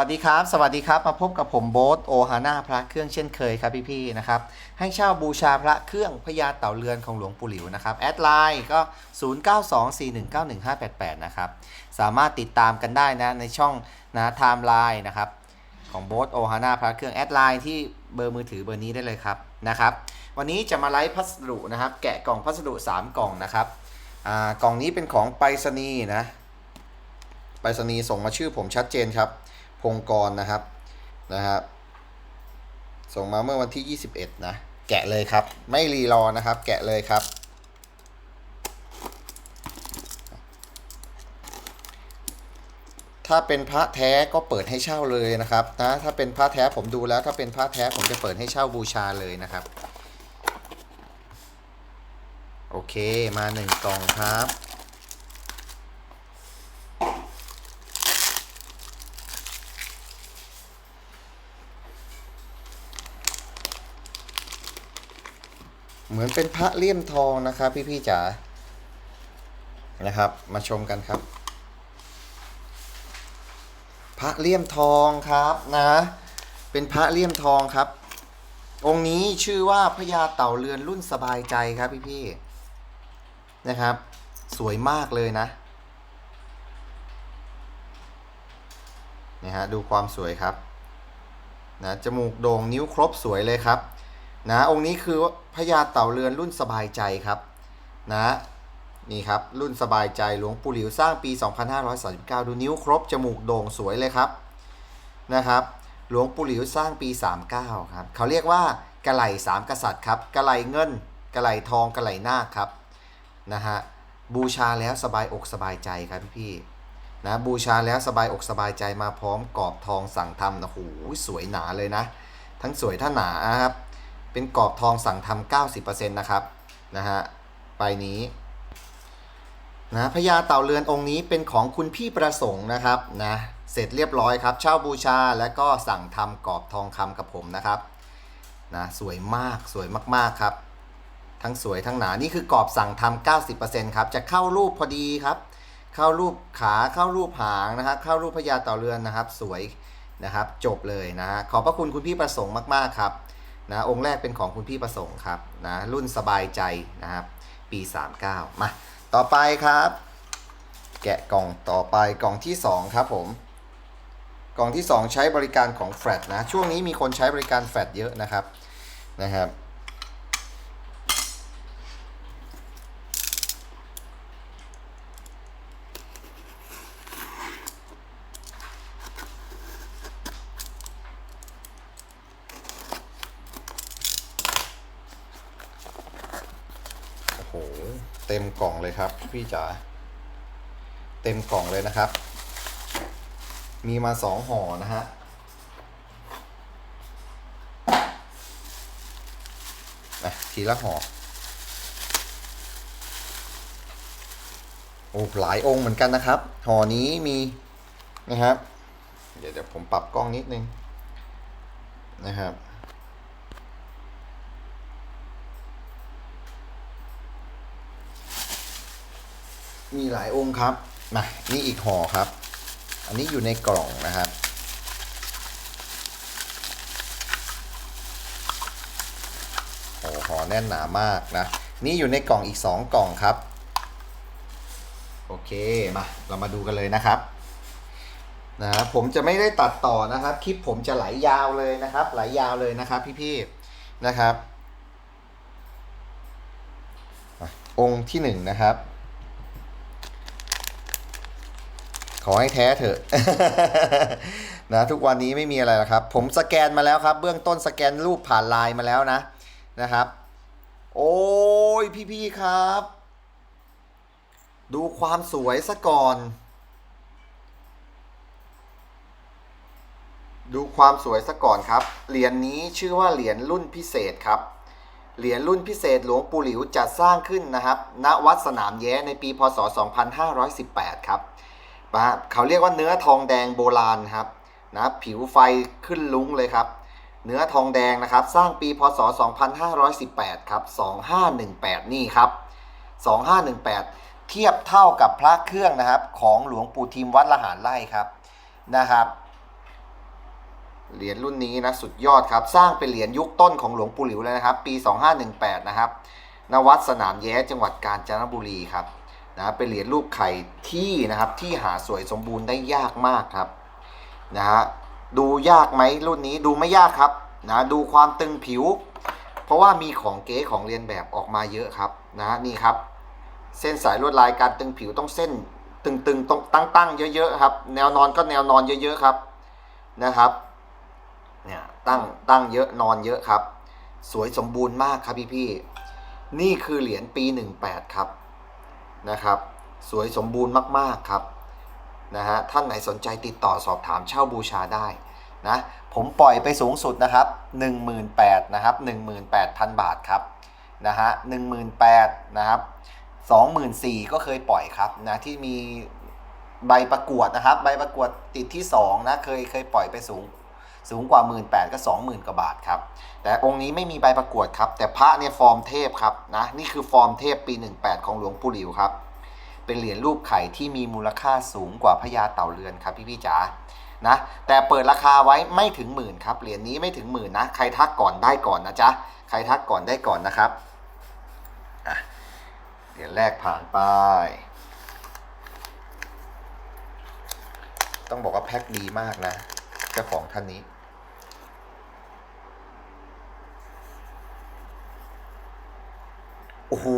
วัสดีครับ สวัสดีครับ มาพบกับผมโบ๊ทโอฮาน่าพระเครื่องเช่นเคยครับพี่ๆนะครับ ให้เช่าบูชาพระเครื่องพญาเต่าเรือนของหลวงปู่หลิวนะครับ แอดไลน์ก็ 0924191588 นะครับ สามารถติดตามกันได้นะในช่องนะไทม์ไลน์นะครับ ของโบ๊ทโอฮาน่าพระเครื่องแอดไลน์ที่เบอร์มือถือเบอร์นี้ได้เลยครับนะครับ วันนี้จะมาไลฟ์พัสดุนะครับ แกะกล่องพัสดุ 3 กล่องนะครับอ่ากล่องนี้เป็นของไปรษณีย์นะไปรษณีย์ส่งมาชื่อผมชัดเจนครับ พงกรนะครับนะครับ ส่งมาเมื่อวันที่ 21 นะ แกะเลยครับ ไม่รีรอนะครับ แกะเลยครับ ถ้าเป็นพระแท้ก็เปิดให้เช่าเลยนะครับนะถ้าเป็นพระแท้ผมดูแล้วถ้าเป็นพระแท้ผมจะเปิดให้เช่าบูชาเลยนะครับ โอเคมาหนึ่งกล่องครับ มือนเป็นพระเลี่ยมทองนะครับพี่ๆจ๋านะครับ มาชมกันครับ พระเลี่ยมทองครับนะ เป็นพระเลี่ยมทองครับ องค์นี้ชื่อว่าพญาเต่าเรือนรุ่นสบายใจครับพี่ๆนะครับ สวยมากเลยนะนี่ฮะดูความสวยครับนะจมูกโด่งนิ้วครบสวยเลยครับ นะองค์นี้คือพญาเต่าเรือนรุ่นสบายใจครับนะนี่ครับรุ่นสบายใจหลวงปู่หลิวสร้างปี 2539 ดูนิ้วครบจมูกโด่งสวยเลยครับนะครับหลวงปู่หลิวสร้างปี 39 ครับเขาเรียกว่ากระไหลสามกษัตริย์ครับกระไหลเงินกระไหลทองกระไหลนาคครับนะฮะบูชาแล้วสบายอกสบายใจครับพี่ๆนะบูชาแล้วสบายอกสบายใจมาพร้อมกรอบทองสั่งทำนะโหสวยหนาเลยนะ ทั้งสวยทั้งหนาครับ เป็นกรอบทองสั่งทำ90%นะครับนะฮะใบนี้นะพญาเต่าเรือนองค์นี้เป็นของคุณพี่ประสงค์นะครับนะเสร็จเรียบร้อยครับ เช่าบูชาและก็สั่งทำกรอบทองคำกับผมนะครับนะสวยมากสวยมากๆครับ ทั้งสวยทั้งหนา นี่คือกรอบสั่งทำ90%ครับ จะเข้ารูปพอดีครับ เข้ารูปขาเข้ารูปหางนะครับ เข้ารูปพญาเต่าเรือนนะครับ สวยนะครับ จบเลยนะฮะขอบพระคุณคุณพี่ประสงค์มากๆครับ นะองค์แรกเป็นของคุณพี่ประสงค์ครับนะรุ่นสบายใจนะครับ ปี 39 มา ต่อไปครับ แกะกล่องต่อไปกล่องที่ 2 ครับผมกล่องที่ 2 ใช้บริการของแฟลตนะช่วงนี้มีคนใช้บริการแฟลตเยอะนะครับนะครับ โอ้โห เต็มกล่องเลยครับ พี่จ๋าเต็มกล่องเลยนะครับ มีมาสองห่อนะฮะอะทีละห่อโอ้หลายองค์เหมือนกันนะครับ ห่อนี้มีนะครับ เดี๋ยวเดี๋ยวผมปรับกล้องนิดนึงนะครับ มีหลายองค์ครับมานี่อีกห่อครับ อันนี้อยู่ในกล่องนะครับ โอ้ห่อแน่นหนามากนะ นี่อยู่ในกล่องอีก 2 กล่องครับ โอเค มา เรามาดูกันเลยนะครับนะผมจะไม่ได้ตัดต่อนะครับ คลิปผมจะไหลยาวเลยนะครับ ไหลยาวเลยนะครับ พี่ๆนะครับอะองค์ที่หนึ่งนะครับ ขอให้แท้เถอะนะทุกวันนี้ไม่มีอะไรแล้วครับ ผมสแกนมาแล้วครับ เบื้องต้นสแกนรูปผ่านไลน์มาแล้วนะนะครับ โอ้ยพี่ๆครับ ดูความสวยซะก่อน ดูความสวยซะก่อนครับ เหรียญนนี้ชื่อว่าเหรียญรุ่นพิเศษครับเหรียญรุ่นพิเศษหลวงปู่หลิวจัดสร้างขึ้นนะครับ ณ วัดสนามแย้ในปี พศ 2518 ครับ นะเขาเรียกว่าเนื้อทองแดงโบราณครับนะผิวไฟขึ้นลุ้งเลยครับ เนื้อทองแดงนะครับ สร้างปีพศ 2518 ครับ 2518 นี่ครับ 2518 เทียบเท่ากับพระเครื่องนะครับ ของหลวงปู่ทิมวัดละหารไร่ครับนะครับเหรียญรุ่นนี้นะสุดยอดครับ สร้างเป็นเหรียญยุคต้นของหลวงปู่หลิวเลยนะครับ ปี 2518 นะครับ ณ วัดสนามแย้จังหวัดกาญจนบุรีครับ นะเป็นเหรียญรูปไข่ที่นะครับที่หาสวยสมบูรณ์ได้ยากมากครับนะฮะดูยากไหมรุ่นนี้ดูไม่ยากครับนะดูความตึงผิว เพราะว่ามีของเก๊ของเรียนแบบออกมาเยอะครับนะนี่ครับ เส้นสายลวดลายการตึงผิวต้องเส้นตึงๆต้องตั้งๆเยอะๆครับ แนวนอนก็แนวนอนเยอะๆครับนะครับเนี่ยตั้งตั้งเยอะนอนเยอะครับ สวยสมบูรณ์มากครับพี่ๆนี่คือเหรียญปี 18 ครับ นะครับ สวยสมบูรณ์มากๆครับนะฮะท่านไหนสนใจติดต่อสอบถามเช่าบูชาได้นะผมปล่อยไปสูงสุดนะครับ 18,000นะครับ18,000 บาทครับนะฮะ18,000นะครับ24,000ก็เคยปล่อยครับนะที่มีใบประกวดนะครับ ใบประกวดติดที่ 2 นะ เคยเคยปล่อยไปสูง สูงกว่า 1 8ื่นก็20,000กว่าบาทครับ แต่องค์นี้ไม่มีใบประกวดครับ แต่พระเนี่ยฟอร์มเทพครับนะนี่คือฟอร์มเทพปี 18 ของหลวงปู่หลิวครับ เป็นเหรียญรูปไข่ที่มีมูลค่าสูงกว่าพญาเต่าเรือนครับพี่พี่ๆจ๋านะแต่เปิดราคาไว้ไม่ถึงหมื่นครับเหรียญนี้ไม่ถึงหมื่นนะใครทักก่อนได้ก่อนนะจ๊ะใครทักก่อนได้ก่อนนะครับเหรียญแรกผ่านไปต้องบอกว่าแพ็คดีมากนะเจ้าของท่านนี้ โอ้โห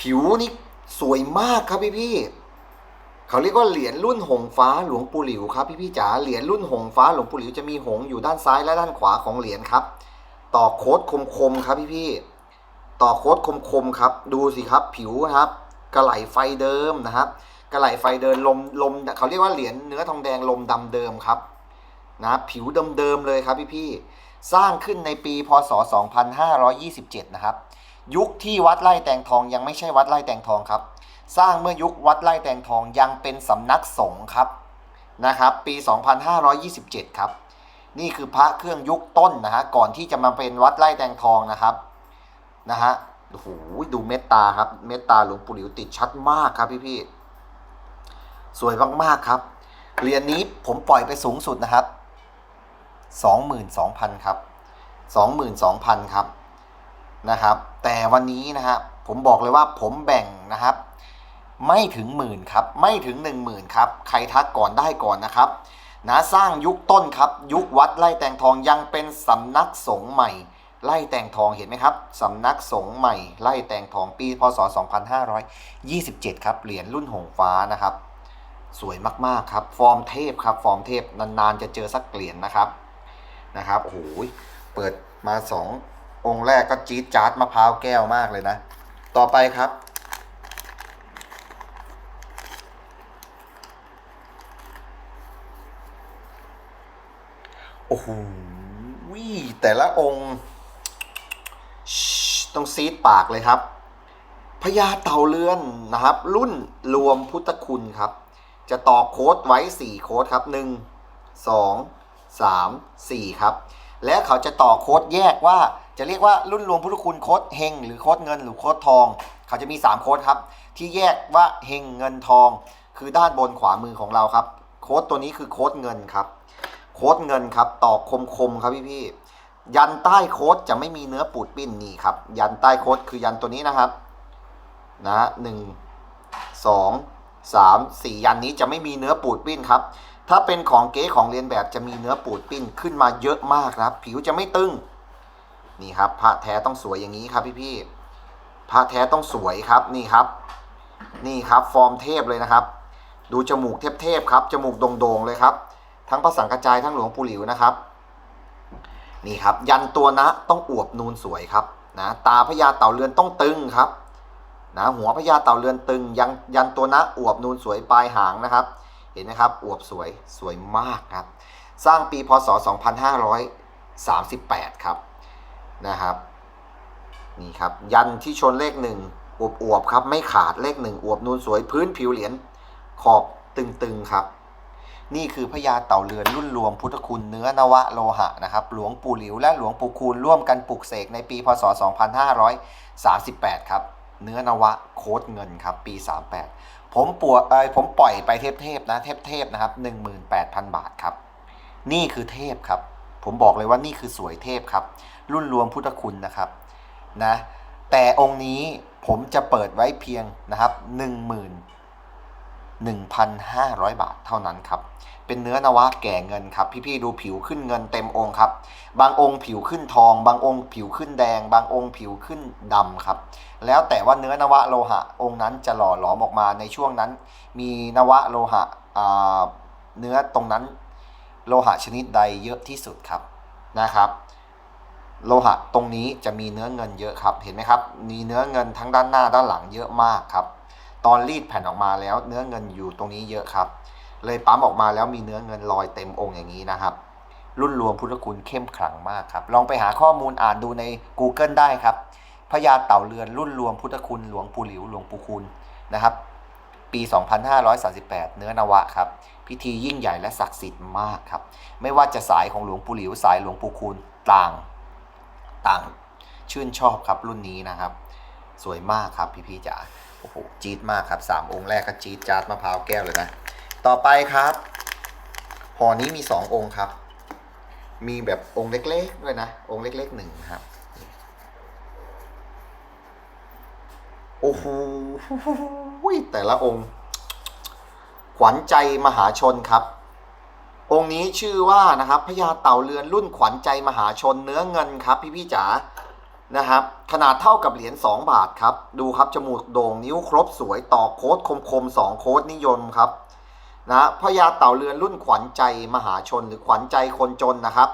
ผิวนี่สวยมากครับพี่พี่เขาเรียกว่าเหรียญรุ่นหงฟ้าหลวงปู่หลิวครับพี่พี่จ๋าเหรียญรุ่นหงฟ้าหลวงปู่หลิวจะมีหงอยู่ด้านซ้ายและด้านขวาของเหรียญครับต่อโค้ดคมๆครับพี่พี่ต่อโค้ดคมๆครับ ดูสิครับผิวนะครับ กระไหลไฟเดิมนะครับ กระไหลไฟเดินลมลมเขาเรียกว่าเหรียญเนื้อทองแดงลมดำเดิมครับนะผิวเดิมๆเลยครับพี่พี่ สร้างขึ้นในปีพศ 2527 นะครับ ยุคที่วัดไร่แตงทองยังไม่ใช่วัดไร่แตงทองครับ สร้างเมื่อยุควัดไร่แตงทองยังเป็นสำนักสงฆ์ครับนะครับ ปี 2527 ครับ นี่คือพระเครื่องยุคต้นนะฮะก่อนที่จะมาเป็นวัดไร่แตงทองนะครับนะฮะโอ้โหดูเมตตาครับ เมตตาหลวงปู่หลิวติดชัดมากครับพี่ๆสวยมากๆครับเหรียญนี้ผมปล่อยไปสูงสุดนะครับ 22,000 ครับ 22,000 ครับนะครับ แต่วันนี้นะครับผมบอกเลยว่าผมแบ่งนะครับ ไม่ถึงหมื่นครับ ไม่ถึง 1 0,000ครับ ใครทักก่อนได้ก่อนนะครับนะสร้างยุคต้นครับ ยุควัดไร่แตงทองยังเป็นสำนักสงฆ์ใหม่ไร่แตงทองเห็นไหมครับสำนักสงฆ์ใหม่ไร่แตงทองปีพศ 2527 ครับเหรียญรุ่นหงฟ้านะครับ สวยมากๆครับ ฟอร์มเทพครับ ฟอร์มเทพนานๆจะเจอสักเหรียญนะครับ นะครับโอ้โหเปิดมาสององค์แรกก็จี๊ดจ๊าดมะพร้าวแก้วมากเลยนะ ต่อไปครับ โอ้โหแต่ละองค์ต้องซีดปากเลยครับพญาเต่าเรือนนะครับ รุ่นรวมพุทธคุณครับ จะต่อโค้ดไว้ 4 โค้ดครับ 1 2 3 4 ครับ และเขาจะต่อโค้ดแยกว่าจะเรียกว่ารุ่นรวมพุทธคุณโค้ดเฮงหรือโค้ดเงินหรือโค้ดทอง เขาจะมี 3 โค้ดครับ ที่แยกว่าเฮงเงินทอง คือด้านบนขวามือของเราครับ โค้ดตัวนี้คือโค้ดเงินครับ โค้ดเงินครับต่อคมๆครับพี่พี่ยันใต้โค้ดจะไม่มีเนื้อปูดปิ้นนี่ครับ ยันใต้โค้ดคือยันตัวนี้นะครับ นะหนึ่งสองสามสี่ยันนี้จะไม่มีเนื้อปูดปิ้นครับ ถ้าเป็นของเก๊ของเรียนแบบจะมีเนื้อปูดปิ้นขึ้นมาเยอะมากครับ ผิวจะไม่ตึงนี่ครับพระแท้ต้องสวยอย่างนี้ครับพี่พี่ๆพระแท้ต้องสวยครับนี่ครับ นี่ครับฟอร์มเทพเลยนะครับ ดูจมูกเทพๆครับจมูกโด่งๆเลยครับ ทั้งพระสังกระจายทั้งหลวงปู่หลิวนะครับนี่ครับ ยันตัวนะต้องอวบนูนสวยครับนะตาพญาเต่าเรือนต้องตึงครับนะหัวพญาเต่าเรือนตึง ยังยันตัวนะอวบนูนสวยปลายหางนะครับ เห็นไหมครับ อวบสวยสวยมากครับ สร้างปีพศ 2538 ครับนะครับ นี่ครับ ยันที่ชนเลขหนึ่งอวบอวบๆครับ ไม่ขาดเลขหนึ่งอวบนูนสวยพื้นผิวเหรียญขอบตึงๆครับ นี่คือพญาเต่าเรือนรุ่นรวมพุทธคุณเนื้อนวะโลหะนะครับ หลวงปู่หลิวและหลวงปู่คูณร่วมกันปลุกเสกในปีพศ 2538 ครับ เนื้อนวะโคดเงินครับ ปี 38 ผมปวดไอผมปล่อยไปเทพเทพๆนะเทพเทพๆนะครับ18,000บาทครับ นี่คือเทพครับ ผมบอกเลยว่านี่คือสวยเทพครับ รุ่นรวมพุทธคุณนะครับนะแต่องค์นี้ผมจะเปิดไว้เพียงนะครับ1 1,500 บาทเท่านั้นครับ เป็นเนื้อนวะแก่เงินครับ พี่ๆดูผิวขึ้นเงินเต็มองค์ครับ บางองค์ผิวขึ้นทอง บางองค์ผิวขึ้นแดง บางองค์ผิวขึ้นดำครับ แล้วแต่ว่าเนื้อนวะโลหะ องค์นั้นจะหล่อหลอมออกมาในช่วงนั้น มีนวะโลหะเนื้อตรงนั้น โลหะชนิดใดเยอะที่สุดครับนะครับ โลหะตรงนี้จะมีเนื้อเงินเยอะครับ เห็นไหมครับ มีเนื้อเงินทั้งด้านหน้าด้านหลังเยอะมากครับ ตอนรีดแผ่นออกมาแล้วเนื้อเงินอยู่ตรงนี้เยอะครับ เลยปั๊มออกมาแล้วมีเนื้อเงินลอยเต็มองค์อย่างนี้นะครับ รุ่นรวมพุทธคุณเข้มขลังมากครับ ลองไปหาข้อมูลอ่านดูใน Google ได้ครับพญาเต่าเรือนรุ่นรวมพุทธคุณหลวงปู่หลิวหลวงปู่คุณนะครับปี 2538 เนื้อนวะครับ พิธียิ่งใหญ่และศักดิ์สิทธิ์มากครับ ไม่ว่าจะสายของหลวงปู่หลิวสายหลวงปู่คุณต่าง ต่างชื่นชอบครับรุ่นนี้นะครับ สวยมากครับพี่พี่จ๋าโอ้โหจี๊ดมากครับสามองค์แรกก็จี๊ดจาดมะพร้าวแก้วเลยนะ ต่อไปครับห่อนี้มีสององค์ครับ มีแบบองค์เล็กๆด้วยนะ องค์เล็กๆหนึ่งครับโอ้โหแต่ละองค์ ขวัญใจมหาชนครับ องค์นี้ชื่อว่านะครับพญาเต่าเรือนรุ่นขวัญใจมหาชนเนื้อเงินครับ พี่พี่จ๋า นะครับขนาดเท่ากับเหรียญ2 บาทครับ ดูครับจมูกโด่งนิ้วครบสวยต่อโค้ดคมๆสองโค้ดนิยมครับนะพญาเต่าเรือนรุ่นขวัญใจมหาชนหรือขวัญใจคนจนนะครับ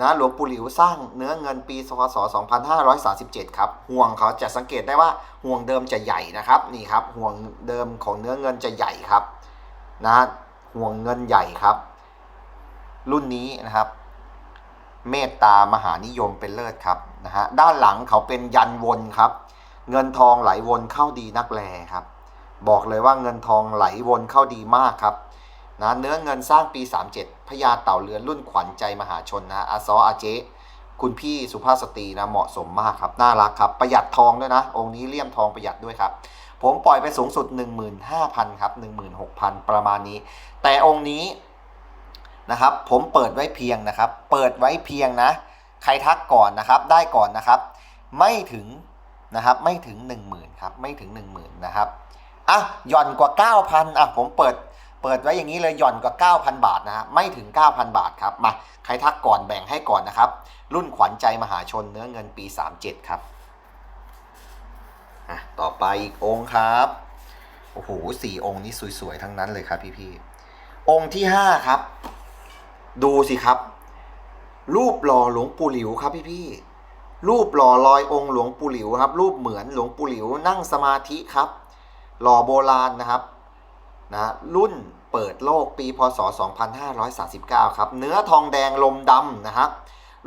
นะหลวงปู่หลิวสร้างเนื้อเงินปีพศ2537 ครับ ห่วงเขาจะสังเกตได้ว่าห่วงเดิมจะใหญ่นะครับนี่ครับห่วงเดิมของเนื้อเงินจะใหญ่ครับนะห่วงเงินใหญ่ครับ รุ่นนี้นะครับ เมตตามหานิยมเป็นเลิศครับ นะฮะด้านหลังเขาเป็นยันวนครับ เงินทองไหลวนเข้าดีนักแลครับ บอกเลยว่าเงินทองไหลวนเข้าดีมากครับนะเนื้อเงินสร้างปี 37พญาเต่าเรือนรุ่นขวัญใจมหาชนนะอาซออาเจคุณพี่สุภาพสตรีนะเหมาะสมมากครับ น่ารักครับ ประหยัดทองด้วยนะ องค์นี้เลี่ยมทองประหยัดด้วยครับ ผมปล่อยไปสูงสุด 15,000ครับ16,000 ประมาณนี้ แต่องค์นี้นะครับผมเปิดไว้เพียงนะครับ เปิดไว้เพียงนะ ใครทักก่อนนะครับ ได้ก่อนนะครับ ไม่ถึงนะครับ ไม่ถึง 10,000ครับ ไม่ถึง 10,000นะครับ อะ หย่อนกว่า 9,000อะ ผมเปิด เปิดไว้อย่างนี้เลยหย่อนกว่า 9,000 บาทนะฮะ ไม่ถึง 9,000 บาทครับ มา ใครทักก่อนแบ่งให้ก่อนนะครับ รุ่นขวัญใจมหาชนเนื้อเงินปี 37 ครับ อะ ต่อไปอีกองค์ครับ โอ้โหสี่องค์นี้สวยๆ ทั้งนั้นเลยครับพี่ๆ องค์ที่ 5 ครับ ดูสิครับ รูปหล่อหลวงปู่หลิวครับพี่พี่รูปหล่อลอยองค์หลวงปู่หลิวครับ รูปเหมือนหลวงปู่หลิวนั่งสมาธิครับ หล่อโบราณนะครับนะรุ่นเปิดโลกปีพศ 2539 ครับ เนื้อทองแดงลมดำนะครับ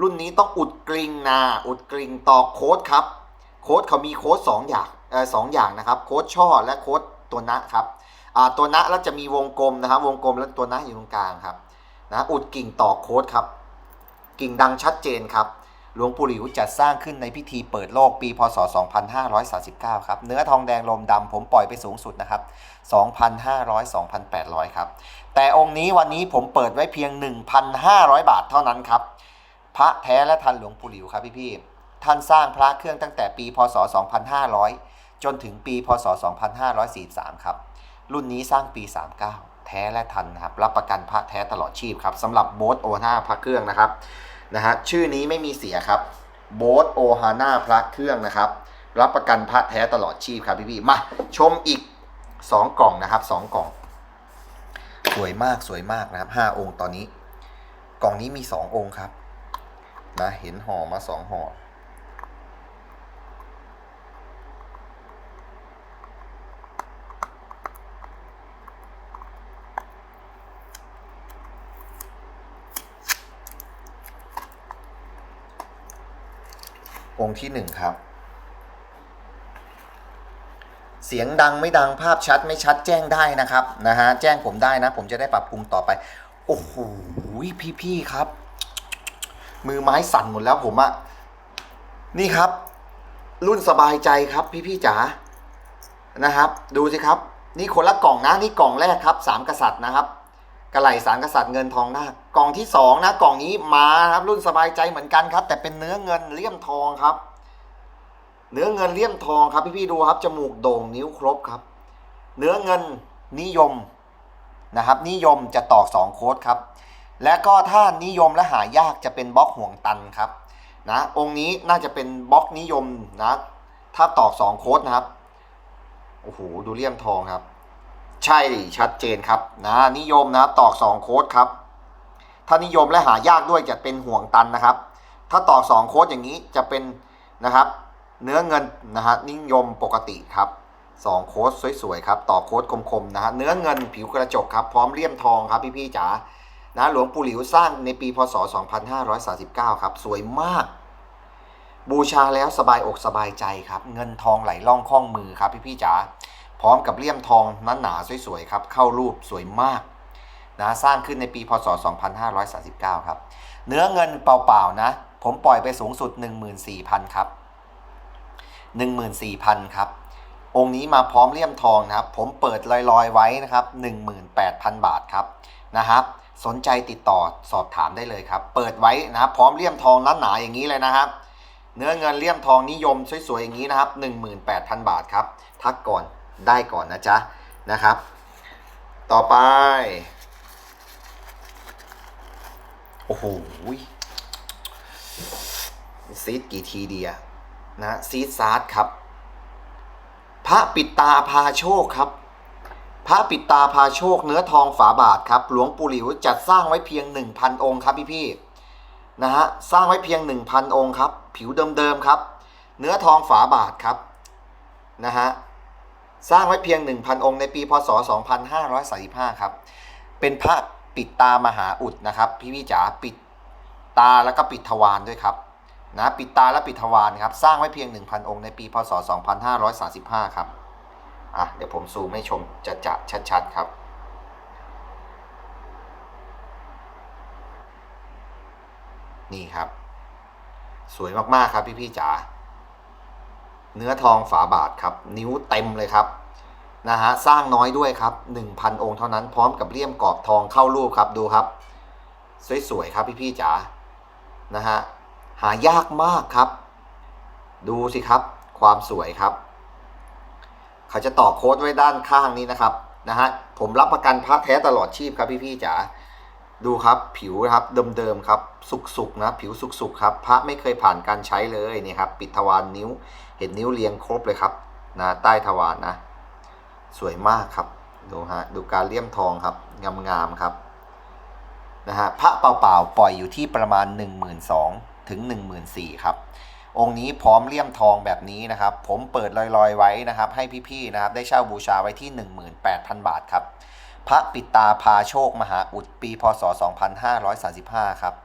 รุ่นนี้ต้องอุดกริงนาอุดกริงต่อโค้ดครับ โค้ดเขามีโค้ดสองอย่างเออสองอย่างนะครับ โค้ดช่อและโค้ดตัวนะครับอ่าตัวนะแล้วจะมีวงกลมนะครับ วงกลมแล้วตัวนะอยู่ตรงกลางครับนะอุดกิ่งต่อโค้ดครับ กิ่งดังชัดเจนครับ หลวงปู่หลิวจัดสร้างขึ้นในพิธีเปิดโลกปี พศ 2539 ครับ เนื้อทองแดงลมดำผมปล่อยไปสูงสุดนะครับ 2,500 2,800 ครับ แต่องค์นี้วันนี้ผมเปิดไว้เพียง 1,500 บาทเท่านั้นครับ พระแท้และทันหลวงปู่หลิวครับพี่ๆ ท่านสร้างพระเครื่องตั้งแต่ปี พศ 2500 จนถึงปี พศ 2543 ครับ รุ่นนี้สร้างปี 39 แท้และทันนะครับรับประกันพระแท้ตลอดชีพครับสำหรับโบสโอฮาน่าพระเครื่องนะครับนะฮะชื่อนี้ไม่มีเสียครับโบสโอฮาน่าพระเครื่องนะครับ รับประกันพระแท้ตลอดชีพครับพี่ๆมาชมอีก 2 กล่องนะครับ 2 กล่อง สวยมากสวยมากนะครับ 5 องค์ตอนนี้ กล่องนี้มี 2 องค์ครับนะเห็นห่อมา 2ห่อ องค์ที่หนึ่งครับ เสียงดังไม่ดังภาพชัดไม่ชัดแจ้งได้นะครับนะฮะแจ้งผมได้นะ ผมจะได้ปรับปรุงต่อไป โอ้โหพี่ๆครับ มือไม้สั่นหมดแล้วผมอะนี่ครับ รุ่นสบายใจครับ พี่ๆจ๋านะครับ ดูสิครับ นี่คนละกล่องนะนี่กล่องแรกครับสามกษัตริย์นะครับ กระไหลสามกษัตริย์เงินทองนาค กล่องที่สองนะกล่องนี้มาครับรุ่นสบายใจเหมือนกันครับ แต่เป็นเนื้อเงินเลี่ยมทองครับ เนื้อเงินเลี่ยมทองครับพี่ๆดูครับจมูกโด่งนิ้วครบครับ เนื้อเงินนิยมนะครับ นิยมจะตอกสองโค้ดครับ และก็ถ้านิยมและหายากจะเป็นบล็อกห่วงตันครับนะองค์นี้น่าจะเป็นบล็อกนิยมนะถ้าตอกสองโค้ดนะครับโอ้โหดูเลี่ยมทองครับ ใช่ชัดเจนครับนะนิยมนะตอกสองโค้ดครับ ถ้านิยมและหายากด้วยจะเป็นห่วงตันนะครับ ถ้าตอกสองโค้ดอย่างนี้จะเป็นนะครับเนื้อเงินนะฮะนิยมปกติครับสองโค้ดสวยๆครับต่อโค้ดคมๆนะฮะเนื้อเงินผิวกระจกครับพร้อมเลี่ยมทองครับพี่ๆจ๋านะหลวงปู่หลิวสร้างในปีพศ 2539 ครับ สวยมาก บูชาแล้วสบายอกสบายใจครับ เงินทองไหลล่องคล่องมือครับพี่ๆจ๋าพร้อมกับเลี่ยมทองนั้นหนาสวยๆครับ เข้ารูปสวยมาก นะสร้างขึ้นในปีพศ 2539 ครับ เนื้อเงินเปล่าๆนะ ผมปล่อยไปสูงสุด 14,000 ครับ 14,000 ครับ องค์นี้มาพร้อมเลี่ยมทองนะครับ ผมเปิดลอยๆไว้นะครับ 18,000 บาทครับนะครับ สนใจติดต่อสอบถามได้เลยครับ เปิดไว้นะครับพร้อมเลี่ยมทองนั้นหนาอย่างนี้เลยนะครับ เนื้อเงินเลี่ยมทองนิยมสวยๆอย่างนี้นะครับ 18,000 บาทครับ ทักก่อนได้ก่อนนะจ๊ะนะครับ ต่อไป โอ้โหซีดกี่ทีเดียนะซีดซาร์ดครับ พระปิดตาพาโชคครับ พระปิดตาพาโชคเนื้อทองฝาบาทครับ หลวงปู่หลิวจัดสร้างไว้เพียง 1,000 องค์ครับพี่พี่ๆนะฮะสร้างไว้เพียง 1,000 องค์ครับ ผิวเดิมๆครับ เนื้อทองฝาบาทครับนะฮะสร้างไว้เพียง 1,000 องค์ในปีพศ 2535 ครับ เป็นพระ ปิดตามหาอุดนะครับ พี่พี่จ๋าปิดตาแล้วก็ปิดทวารด้วยครับนะปิดตาและปิดทวารครับสร้างไว้เพียง 1,000 องค์ในปีพศ 2535 ครับอะเดี๋ยวผมซูมให้ชมจะจะชัดๆครับนี่ครับ สวยมากๆครับพี่พี่ๆจ๋าเนื้อทองฝาบาทครับ นิ้วเต็มเลยครับ นะฮะสร้างน้อยด้วยครับ 1,000 องค์เท่านั้นพร้อมกับเลี่ยมกรอบทองเข้ารูปครับดูครับ สวยๆครับพี่ๆจ๋านะฮะหายากมากครับ ดูสิครับ ความสวยครับ เขาจะต่อโค้ดไว้ด้านข้างนี้นะครับนะฮะผมรับประกันพระแท้ตลอดชีพครับพี่ๆจ๋าดูครับผิวนะครับเดิมๆครับ สุกๆนะผิวสุกๆครับ พระไม่เคยผ่านการใช้เลยนี่ครับ ปิดทวารนนิ้ว เห็นนิ้วเรียงครบเลยครับนะใต้ทวารนนะ สวยมากครับ ดูฮะ ดูการเลี่ยมทองครับ งามๆครับ นะฮะ พระเปล่าๆ ปล่อยอยู่ที่ประมาณ 1 2 0 0 0ถึง 14,000ครับ องค์นี้พร้อมเลี่ยมทองแบบนี้นะครับ ผมเปิดลอยๆไว้นะครับ ให้พี่ๆ นะครับ ได้เช่าบูชาไว้ที่ 18,000 บาทครับ พระปิตาพาโชคมหาอุดปี พศ 2535 ครับ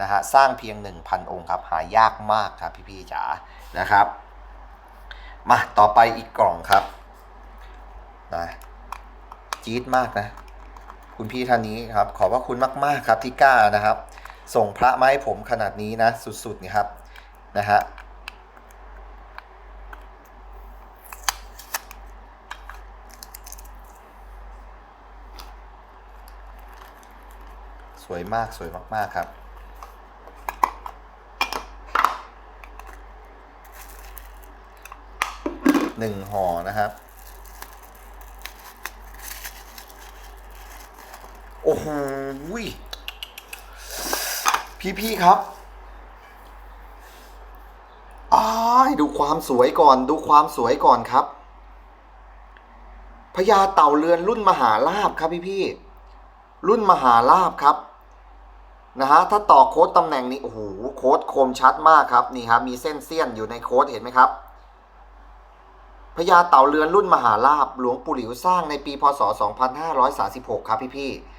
นะฮะ สร้างเพียง 1,000 องค์ครับ หายากมากครับพี่ๆ จ๋า นะครับ มาต่อไปอีกกล่องครับ นะจี๊ดมากนะ คุณพี่ท่านนี้ครับ ขอบพระคุณมาก ๆ ครับที่กล้านะครับ ส่งพระมาให้ผมขนาดนี้นะ สุดๆนี่ครับนะฮะสวยมากสวยมาก ๆ ครับหนึ่งห่อนะครับ โอ้โหยพี่ๆครับอ้ายดูความสวยก่อน ดูความสวยก่อนครับพญาเต่าเรือนรุ่นมหาลาบครับพี่ๆรุ่นมหาลาบครับนะฮะถ้าต่อโค้ดตำแหน่งนี้โอ้โหโค้ดคมชัดมากครับนี่ครับมีเส้นเสี้ยนอยู่ในโค้ดเห็นไหมครับพญาเต่าเรือนรุ่นมหาลาบหลวงปู่หลิวสร้างในปีพศ 2536 ครับพี่ๆ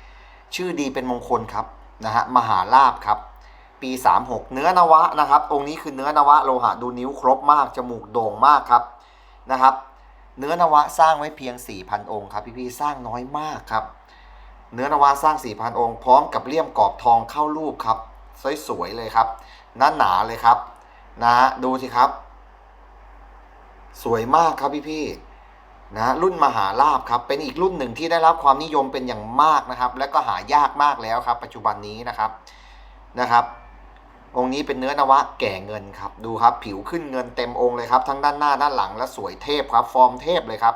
ชื่อดีเป็นมงคลครับนะฮะมหาลาบครับ ปี 36 เนื้อนวะนะครับ องค์นี้คือเนื้อนวะโลหะดูนิ้วครบมากจมูกโด่งมากครับนะครับ เนื้อนวะสร้างไว้เพียง 4,000 องค์ครับพี่ๆสร้างน้อยมากครับ เนื้อนวะสร้าง 4,000 องค์ พร้อมกับเลี่ยมกรอบทองเข้ารูปครับสวยๆเลยครับหน้าหนาเลยครับนะฮะดูสิครับ สวยมากครับพี่ๆ นะรุ่นมหาลาบครับเป็นอีกรุ่นหนึ่งที่ได้รับความนิยมเป็นอย่างมากนะครับ และก็หายากมากแล้วครับ ปัจจุบันนี้นะครับนะครับองค์นี้เป็นเนื้อนวะแก่เงินครับดูครับผิวขึ้นเงินเต็มองค์เลยครับ ทั้งด้านหน้าด้านหลังและสวยเทพครับฟอร์มเทพเลยครับ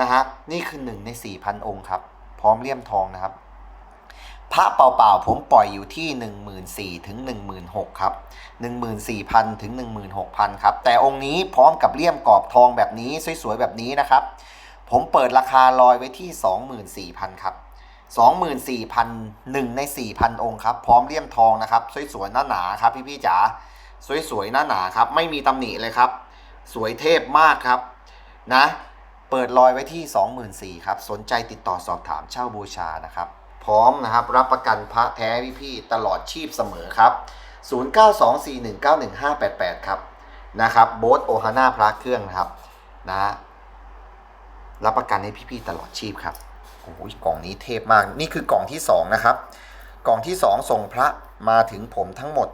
นะฮะนี่คือหนึ่งใน4,000 องค์ครับพร้อมเลี่ยมทองนะครับ พระเปล่าๆผมปล่อยอยู่ที่ 14,000ถึง16,000ครับ14,000ถึง16,000ครับแต่องค์นี้พร้อมกับเลี่ยมกรอบทองแบบนี้สวยๆแบบนี้นะครับ ผมเปิดราคาลอยไว้ที่ 24,000ครับ24,000หนึ่งใน 4,000 องค์ครับพร้อมเลี่ยมทองนะครับสวยๆหน้าหนาครับพี่ๆจ๋าสวยๆหน้าหนาครับไม่มีตำหนิเลยครับ สวยเทพมากครับนะเปิดลอยไว้ที่ 24,000ครับสนใจติดต่อสอบถามเช่าบูชานะครับ พร้อมนะครับรับประกันพระแท้พี่ๆตลอดชีพเสมอครับ 0924191588 ครับนะครับโบสโอฮาน่าพระเครื่องนะครับนะรับประกันให้พี่ๆตลอดชีพครับโอ้ยกล่องนี้เทพมาก นี่คือกล่องที่สองนะครับ กล่องที่สองส่งพระมาถึงผมทั้งหมด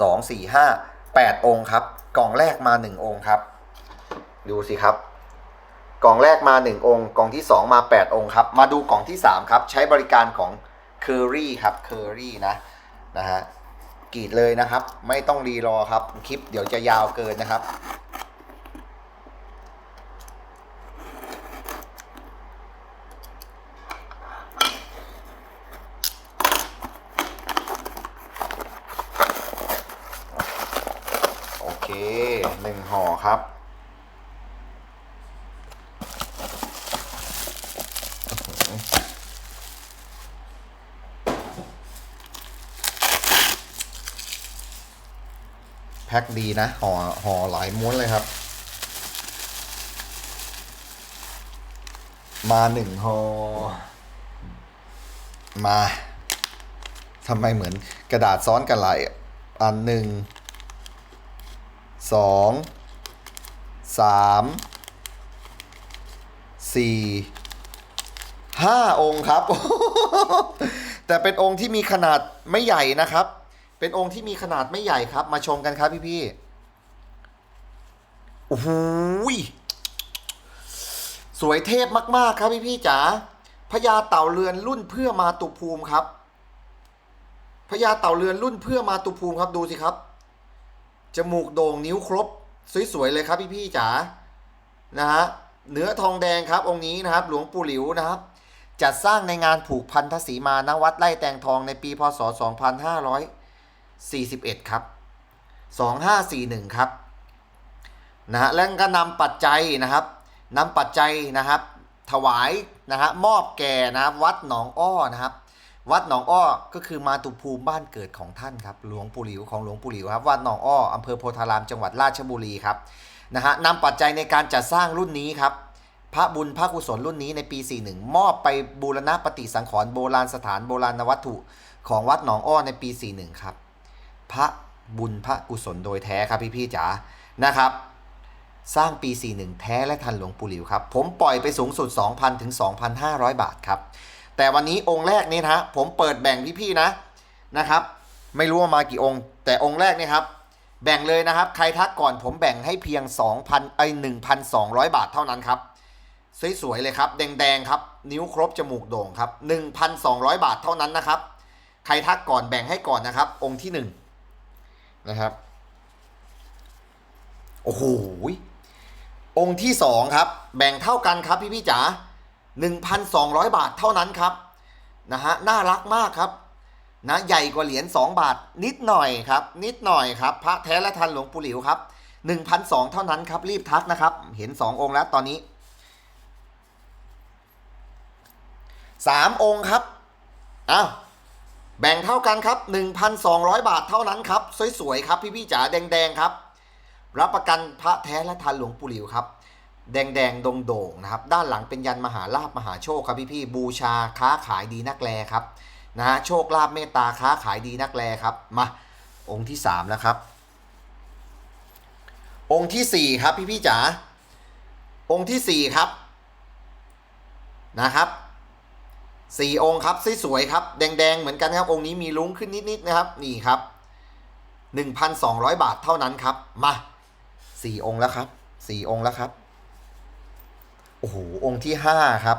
สองสี่ห้าแปดองค์ครับ กล่องแรกมาหนึ่งองค์ครับ ดูสิครับ กล่องแรกมาหนึ่งองค์ กล่องที่สองมาแปดองค์ครับ มาดูกล่องที่สามครับ ใช้บริการของเคอรี่ครับเคอรี่นะนะฮะกรีดเลยนะครับ ไม่ต้องรีรอครับ คลิปเดี๋ยวจะยาวเกินนะครับ โอเคหนึ่งห่อครับ แพ็ คดีนะห่อห่อหลายม้วนเลยครับ มาหนึ่งห่อมาทำไมเหมือนกระดาษซ้อนกันหลายอันหนึ่งสองสามสี่ห้าองค์ครับ แต่เป็นองค์ที่มีขนาดไม่ใหญ่นะครับ เป็นองค์ที่มีขนาดไม่ใหญ่ครับ มาชมกันครับพี่พี่โอ้โหสวยเทพมากๆครับพี่พี่จ๋าพญาเต่าเรือนรุ่นเพื่อมาตุภูมิครับพญาเต่าเรือนรุ่นเพื่อมาตุภูมิครับดูสิครับ จมูกโด่งนิ้วครบ สวยๆเลยครับพี่พี่จ๋านะฮะเนื้อทองแดงครับ องค์นี้นะครับ หลวงปู่หลิวนะครับจัดสร้างในงานผูกพันธสีมาณวัดไร่แตงทองในปีพศ 41 ครับ 2541 ครับนะฮะแล้วก็นำปัจจัยนะครับนำปัจจัยนะครับ ถวายนะฮะมอบแก่นะครับวัดหนองอ้อนะครับ วัดหนองอ้อก็คือมาตุภูมิบ้านเกิดของท่านครับหลวงปู่หลิวของหลวงปู่หลิวครับวัดหนองอ้ออำเภอโพธารามจังหวัดราชบุรีครับนะฮะนำปัจจัยในการจัดสร้างรุ่นนี้ครับพระบุญพระกุศลรุ่นนี้ในปี 41 มอบไปบูรณะปฏิสังขรณ์โบราณสถานโบราณวัตถุของวัดหนองอ้อในปี 41 ครับ พระบุญพระกุศลโดยแท้ครับพี่ๆจ๋านะครับ สร้างปี 41 แท้และทันหลวงปู่หลิวครับ ผมปล่อยไปสูงสุด 2,000 ถึง 2,500 บาทครับ แต่วันนี้องค์แรกนี่นะผมเปิดแบ่งพี่ๆนะนะครับ ไม่รู้ว่ามากี่องค์ แต่องค์แรกนี่ครับ แบ่งเลยนะครับ ใครทักก่อนผมแบ่งให้เพียง 2,000ไอ้1,200 บาทเท่านั้นครับสวยๆเลยครับแดงๆครับ นิ้วครบจมูกโด่งครับ 1,200 บาทเท่านั้นนะครับ ใครทักก่อนแบ่งให้ก่อนนะครับ องค์ที่ห นะครับ โอ้โหองค์ที่สองครับ แบ่งเท่ากันครับพี่พี่จ๋า1,200 บาทเท่านั้นครับนะฮะน่ารักมากครับนะใหญ่กว่าเหรียญ2บาท นิดหน่อยครับ นิดหน่อยครับ พระแท้และทันหลวงปู่หลิวครับ1,200เท่านั้นครับ รีบทักนะครับ เห็น 2 องค์แล้วตอนนี้สามองค์ครับอ้าว แบ่งเท่ากันครับ 1,200 บาทเท่านั้นครับ สวยๆครับพี่พี่ๆจ๋าแดงๆครับ รับประกันพระแท้และทันหลวงปู่หลิวครับ แดงๆโด่งๆนะครับ ด้านหลังเป็นยันมหาลาภมหาโชคครับพี่พี่ๆบูชาค้าขายดีนักแลครับนะฮะโชคลาภเมตตาค้าขายดีนักแลครับมาองค์ที่สามแล้วครับ องค์ที่สี่ครับพี่พี่ๆจ๋าองค์ที่สี่ครับนะครับ สี่องค์ครับสวยๆครับ แดงๆ เหมือนกันครับ องค์นี้มีลุ้งขึ้นนิดๆนะครับ นี่ครับหนึ่งพันสองร้อยบาทเท่านั้นครับ มาสี่องค์แล้วครับสี่องค์แล้วครับ โอ้โห องค์ที่ห้าครับ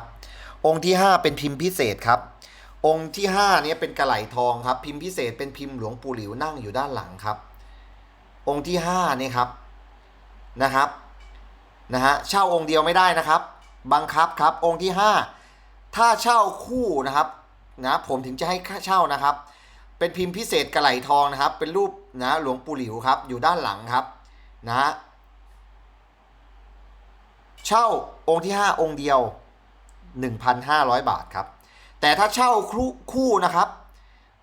องค์ที่ห้าเป็นพิมพ์พิเศษครับ องค์ที่ห้าเนี้เป็นกระไหลทองครับ พิมพ์พิเศษเป็นพิมพ์หลวงปู่หลิวนั่งอยู่ด้านหลังครับ องค์ที่ห้าเนี่ยครับ นะครับ นะฮะ เช่าองค์เดียวไม่ได้นะครับ บังคับครับ องค์ที่ห้า ถ้าเช่าคู่นะครับนะผมถึงจะให้ค่าเช่านะครับ เป็นพิมพ์พิเศษกระไหลทองนะครับ เป็นรูปนะหลวงปู่หลิวครับอยู่ด้านหลังครับนะเช่าองค์ที่ 5 องค์เดียว 1,500 บาทครับ แต่ถ้าเช่าคู่คู่นะครับ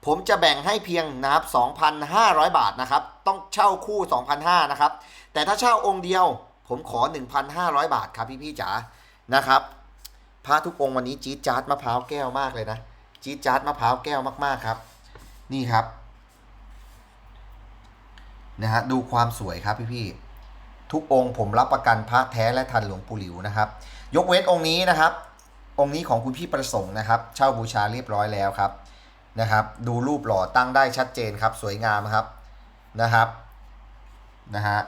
ผมจะแบ่งให้เพียงนะครับ 2,500 บาทนะครับ ต้องเช่าคู่ 2,500นะครับ แต่ถ้าเช่าองค์เดียว ผมขอ 1,500 บาทครับพี่พี่ๆจ๋านะครับ พระทุกองค์วันนี้จี๊ดจ๊าดมะพร้าวแก้วมากเลยนะจี๊ดจ๊าดมะพร้าวแก้วมากๆครับ นี่ครับนะฮะดูความสวยครับพี่ๆทุกองค์ผมรับประกันพระแท้และทันหลวงปู่หลิวนะครับ ยกเว้นองค์นี้นะครับ องค์นี้ของคุณพี่ประสงค์นะครับ เช่าบูชาเรียบร้อยแล้วครับนะครับ ดูรูปหล่อตั้งได้ชัดเจนครับ สวยงามครับนะครับนะฮะ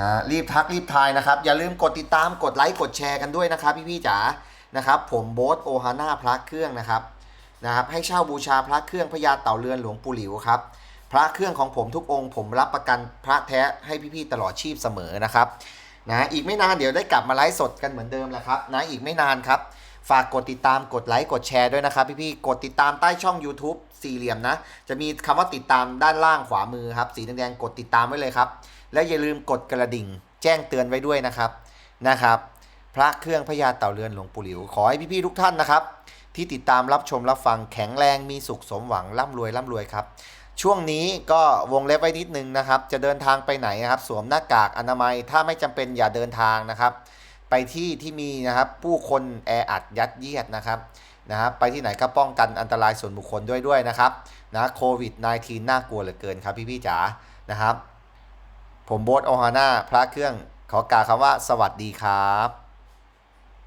ฮะรีบทักรีบทายนะครับ อย่าลืมกดติดตามกดไลค์กดแชร์กันด้วยนะครับ พี่ๆจ๋านะครับผมโบ๊ทโอฮาน่าพระเครื่องนะครับนะครับให้เช่าบูชาพระเครื่องพญาเต่าเรือนหลวงปู่หลิวครับพระเครื่องของผมทุกองค์ ผมรับประกันพระแท้ให้พี่ๆตลอดชีพเสมอนะครับนะอีกไม่นานเดี๋ยวได้กลับมาไลฟ์สดกันเหมือนเดิมแหละครับนะอีกไม่นานครับ ฝากกดติดตามกดไลค์กดแชร์ด้วยนะครับ พี่ๆกดติดตามใต้ช่อง YouTube สี่เหลี่ยมนะ จะมีคำว่าติดตามด้านล่างขวามือครับสีแดงๆกดติดตามไว้เลยครับ และอย่าลืมกดกระดิ่ง แจ้งเตือนไว้ด้วยนะครับนะครับ พระเครื่องพญาเต่าเรือนหลวงปู่หลิว ขอให้พี่ๆทุกท่านนะครับ ที่ติดตามรับชมรับฟังแข็งแรงมีสุขสมหวังร่ำรวยร่ำรวยครับ ช่วงนี้ก็วงเล็บไว้นิดนึงนะครับ จะเดินทางไปไหนนะครับ สวมหน้ากากอนามัยถ้าไม่จำเป็นอย่าเดินทางนะครับ ไปที่ที่มีนะครับผู้คนแออัดยัดเยียดนะครับนะครับไปที่ไหนก็ป้องกันอันตรายส่วนบุคคลด้วยด้วยนะครับนะโควิด -19 น่ากลัวเหลือเกินครับพี่ๆจ๋านะครับ ผมโบ๊ทโอฮาน่าพระเครื่องขอกล่าวคำว่าสวัสดีครับ